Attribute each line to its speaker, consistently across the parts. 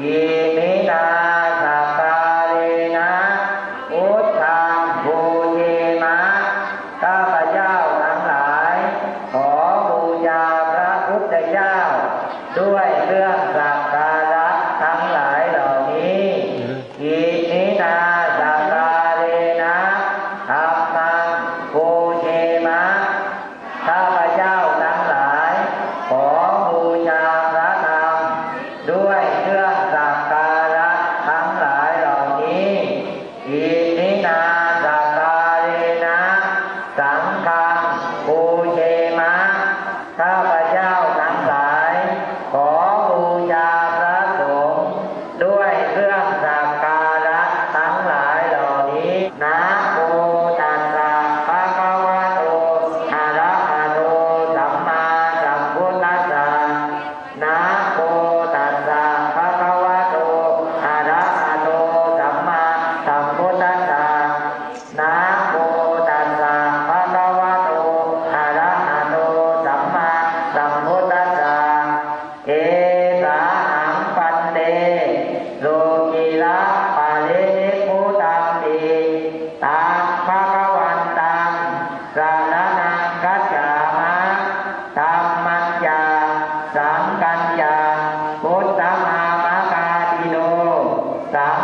Speaker 1: อิมิตาสกาเลนะอุทธังบูเยมะข้าพเจ้าทั้งหลาย ขอบูชา ตาภพระกวันตังสารนังกัจจามะตามมัญจาสังกัญญาพุทธมามกาติโลสัง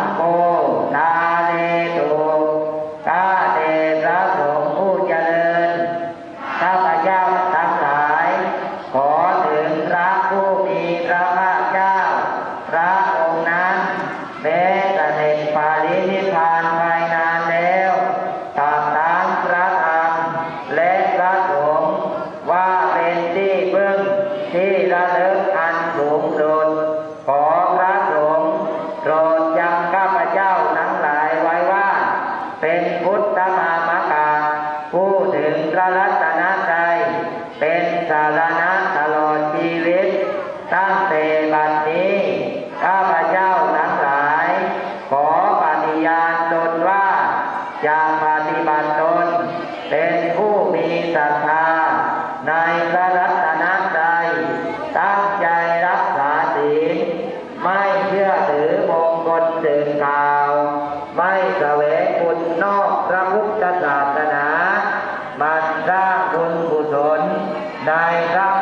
Speaker 1: ระรัตนตรัเป็นสารณะตลอดชีวิตตั้งแต่ ศลได้รับ